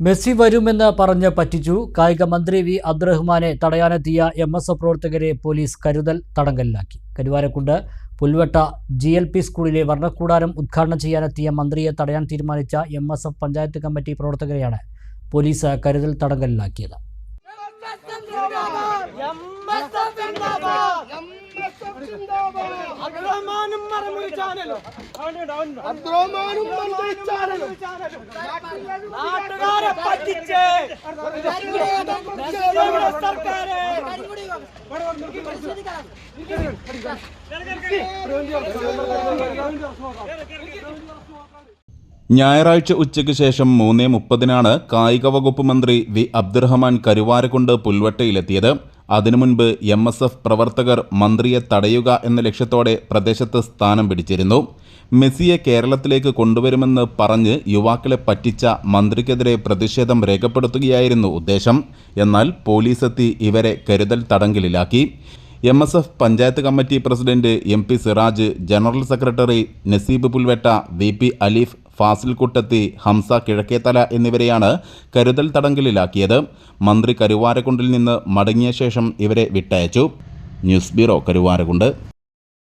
Messi വരുമെന്ന് പറഞ്ഞ് പറ്റിച്ചു. കായിക മന്ത്രി വി. അബ്ദുറഹ്മാനെ തടയാനെത്തിയ എം. എസ്. എഫ്. പ്രവർത്തകരെ പോലീസ് കരുതൽ തടങ്കലിലാക്കി. Karuvarakundu Pulvatta G. L. P. സ്കൂളിലെ വർണക്കൂടാരം ഉദ്ഘാടനം ചെയ്യാനെത്തിയ മന്ത്രിയെ തടയാൻ തീരുമാനിച്ച M. S. F. Panchayat committee പ്രവർത്തകരെയാണ് police കരുതൽ തടങ്കലിലാക്കിയത്. അബ്ദുറഹ്മാനും മറുപടി ചാനലും. അബ്ദുറഹ്മാനും മന്ത്രി ചാനലും. നാട്ടുകാരെ പറ്റിച്ച് സർക്കാരെ. സർക്കാരെ ഞായറാഴ്ച ഉച്ചയ്ക്ക് ശേഷം മൂന്നേ മുപ്പതിനാണ് കായിക വകുപ്പ് മന്ത്രി വി അബ്ദുറഹ്മാൻ കരുവാരക്കുണ്ട് പുൽവട്ടയിലെത്തിയത്. അതിനു മുൻപ് എം എസ് എഫ് പ്രവർത്തകർ മന്ത്രിയെ തടയുക എന്ന ലക്ഷ്യത്തോടെ പ്രദേശത്ത് സ്ഥാനം പിടിച്ചിരുന്നു. മെസ്സിയെ കേരളത്തിലേക്ക് കൊണ്ടുവരുമെന്ന് പറഞ്ഞ് യുവാക്കളെ പറ്റിച്ച മന്ത്രിക്കെതിരെ പ്രതിഷേധം രേഖപ്പെടുത്തുകയായിരുന്നു ഉദ്ദേശം. എന്നാൽ പോലീസെത്തി ഇവരെ കരുതൽ തടങ്കലിലാക്കി. M S F panchayat committee president M P Siraj general secretary Naseeb Pulvetta V P Aleef Fasil Kuttathi Hamza Kizhakkethala എന്നിവരെയാണ് കരുതൽ തടങ്കലിലാക്കിയത്. മന്ത്രി കരുവാരക്കുണ്ടിൽ നിന്ന് മടങ്ങിയ ശേഷം ഇവരെ വിട്ടയച്ചു. News bureau Karuvarakundu